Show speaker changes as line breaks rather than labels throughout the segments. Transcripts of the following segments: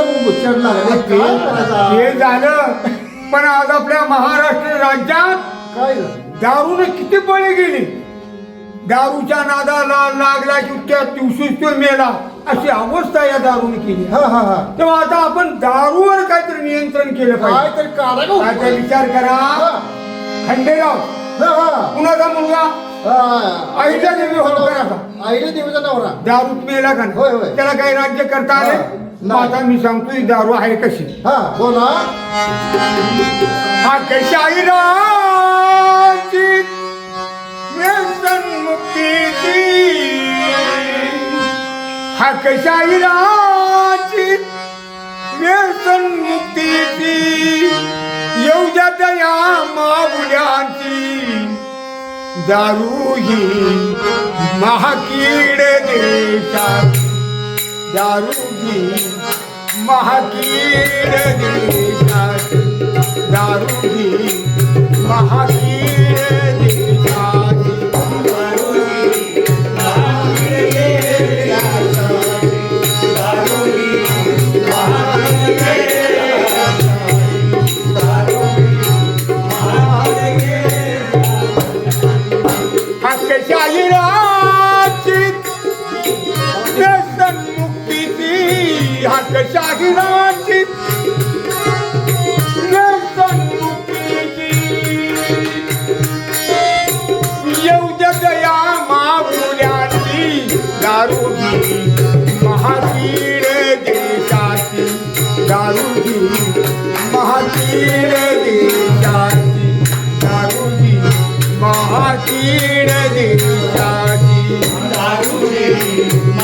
उच्चार लागला काय करायचा
हे झालं. पण आज आपल्या महाराष्ट्र राज्यात
काय झालं?
दारूने किती बळी गेली? दारूच्या नादाला लागला की त्या दिवशीच तो मेला. अशी अवस्था या दारूने केली.
हा हा हा.
तेव्हा आता आपण दारूवर काहीतरी नियंत्रण केलं
काय
पाहिजे
तरी काढा का?
विचार करा.
हा,
खंडेराव.
हा, हा.
कुणाचा मुलगा?
हा,
आईच्या देवी होळकराचा.
आईच्या देवीचा नवरा.
दारूत मेला का
होय?
त्याला काही राज्य करता आले? मग. आता मी सांगतो ही दारू आहे कशी?
हा बोला.
हा कशाही राची व्यसन मुक्तीची. हा कशाही राची व्यसन मुक्तीची. येऊ द्या दया माऊल्यांची. दारू ही महाकीड देशात. दारू ही महाकीड देशात दारू ही महाकीड महावीर देशाची दारुजी महावीर देशाची दारुजी महावीर देशाची। दारुजी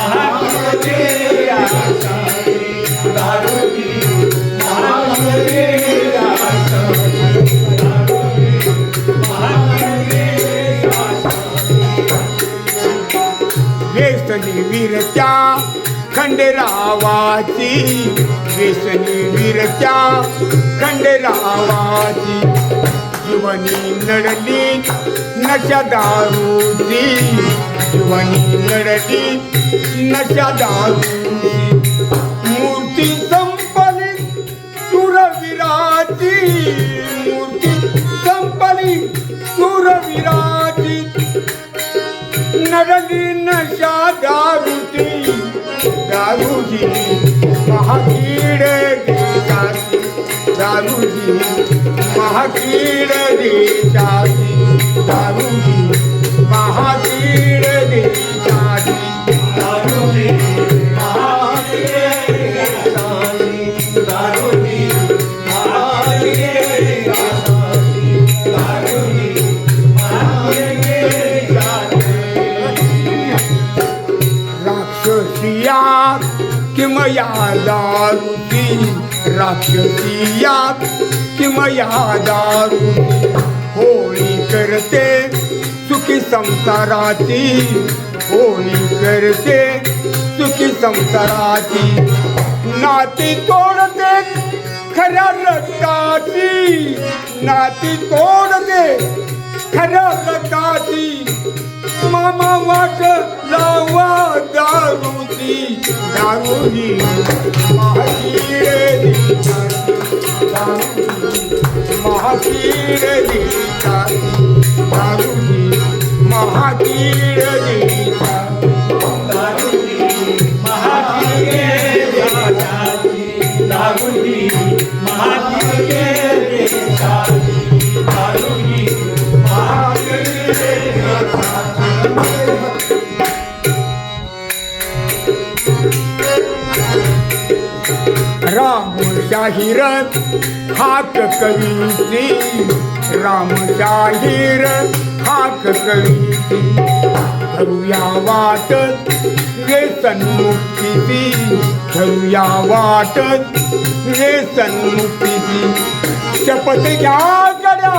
व्यसनी खंडरावाची खंडेरावाची व्यसनी वीरच्या खंडेरावाची. जीवनी नडली नशा दारूची जीवनी नडली नशा दारूची. मूर्ती संपली सुरविराची मूर्ती संपली सुरविराची नडली नशा दारू दारूची महाकीड देशाची दारूची महाकीड देशाची दारूची राक्षसिया किमया दारुती राक्षसिया किमया दारुती होळी करते सुखी संसाराची होळी करते सुखी संसाराची नाती तोडते खऱ्या रक्ताची। नाती तोडते खऱ्या रक्ताची मामा वाट लावा दारूची. दारूही महातीर महातीर दारूही महातीर शाहीर हाक कवीची राम शाहीर हाक कवीची धरूया वाटत रे सन्मुक्तीची. धरूया वाटत रे सन्मुक्तीची. शपथ घ्या गड्या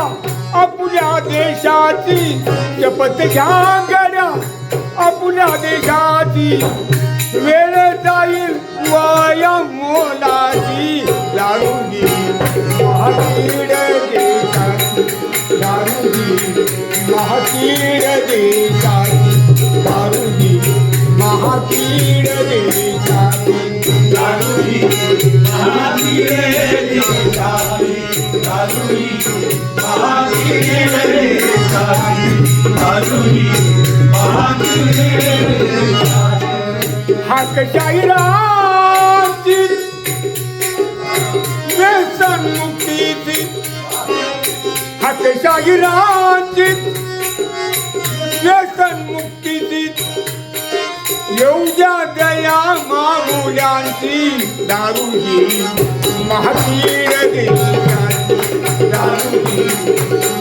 आपल्या देशाची. शपथ घ्या गड्या आपल्या देशाची. वेळ जाईल वाया मोलाची Mahathir Desai दारुही Mahathir Desai दारुही Mahathir Desai दारुही हक शायराची व्यसन मुक्तीची येऊ द्या दया मामुल्यांची दारू ही महावीर देशाची दारू ही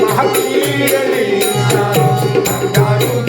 महावीर देशाची दारू